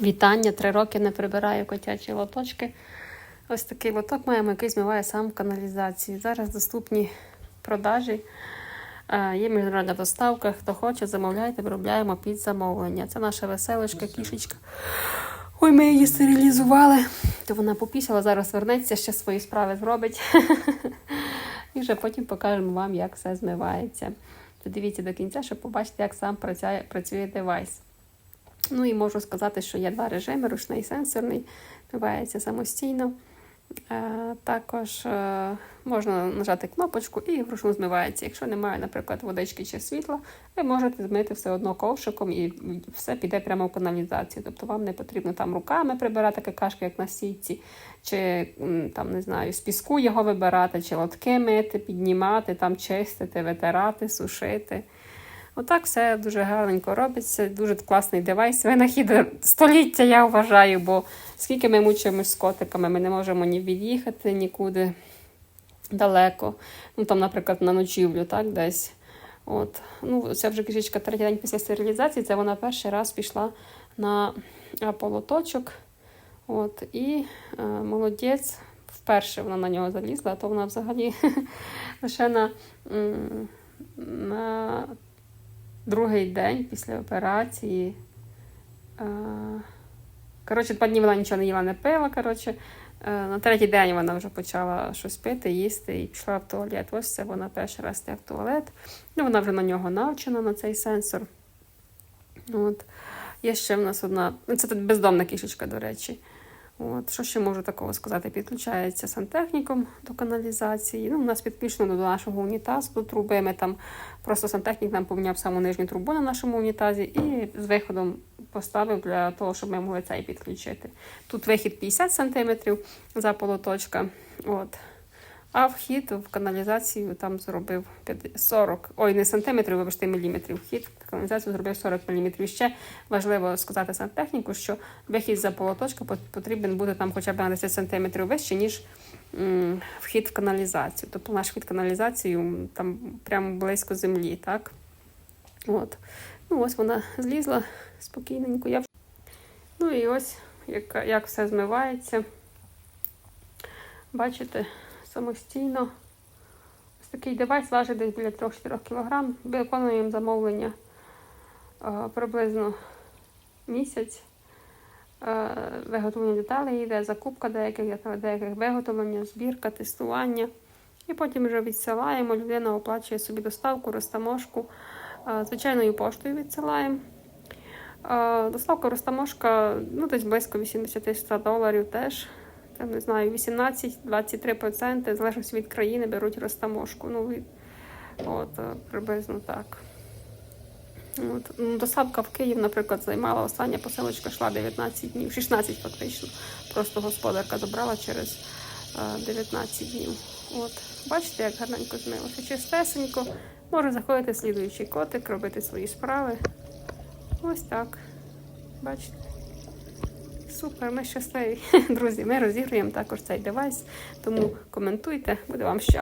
Вітання, три роки не прибираю котячі лоточки. Ось такий лоток маємо, який змиває сам в каналізації. Зараз доступні продажі. Е, Є міжнародна доставка. Хто хоче, замовляйте, виробляємо під замовлення. Це наша веселочка, кішечка. Ой, ми її стерилізували. То вона попісила, зараз вернеться, ще свої справи зробить. І вже потім покажемо вам, як все змивається. Дивіться до кінця, щоб побачити, як сам працює девайс. Ну і можу сказати, що є два режими: ручний і сенсорний, вмивається самостійно. Е, також е, можна нажати кнопочку і вручну змивається. Якщо немає, наприклад, водички чи світла, ви можете змити все одно ковшиком і все піде прямо в каналізацію. Тобто вам не потрібно там руками прибирати какашки, як на сітці, чи там не знаю, з піску його вибирати, чи лотки мити, піднімати, там чистити, витирати, сушити. Отак все дуже гарненько робиться. Дуже класний девайс. Винахід століття, я вважаю, бо скільки ми мучимось з котиками, ми не можемо ні від'їхати нікуди далеко. Ну там, наприклад, на ночівлю, так, десь. От. Ну, Це вже кішечка третій день після стерилізації. Це вона перший раз пішла на полоточок. От, і е, молодець. Вперше вона на нього залізла, а то вона взагалі лише на, на другий день після операції. е, Коротше, два дні вона нічого не їла, не пила. Коротше. Е, На третій день вона вже почала щось пити, їсти і пішла в туалет. Ось це вона перший раз йде в туалет. Ну, вона вже на нього навчена, на цей сенсор. От. Є ще в нас одна. ну, Це тут бездомна кішечка, до речі. От. Що ще можу такого сказати? Підключається сантехніком до каналізації. Ну, у нас підключено до нашого унітазу, до труби. Ми там просто сантехнік нам поміняв саму нижню трубу на нашому унітазі і з виходом поставив для того, щоб ми могли цей підключити. Тут вихід 50 см за полоточка. От. А вхід в каналізацію там зробив 40, ой, не сантиметрів, вибачте, міліметрів. Вхід в каналізацію зробив 40 мм. Ще важливо сказати сантехніку, що вихід за полоточка потрібен буде там хоча б на 10 см вище, ніж вхід в каналізацію. Тобто наш вхід в каналізацію там прямо близько землі, так? От. Ну, ось вона злізла спокійненько. Я... Ну і ось як, як все змивається. Бачите, самостійно. Ось такий девайс важить десь біля 3-4 кг. Виконуємо замовлення е, приблизно місяць. Е, Виготовлення деталей йде, закупка деяких, деяких виготовлення, збірка, тестування. І потім вже відсилаємо. Людина оплачує собі доставку, розтаможку. Е, Звичайною поштою відсилаємо. Доставка розтаможка ну, десь близько 80-100 доларів теж. Там, не знаю, 18-23%, залежно від країни, беруть розтаможку. Ну, от, е, приблизно так. От. Ну, Доставка в Київ, наприклад, займала остання посилочка йшла 19 днів, 16 фактично. Просто господарка добрала через е, 19 днів. От. Бачите, як гарненько змилося. Чистесенько. Може заходити слідуючий котик, робити свої справи. Ось так. Бачите? Супер, ми щасливі. Друзі, ми розігруємо також цей девайс, тому коментуйте, буде вам щастя.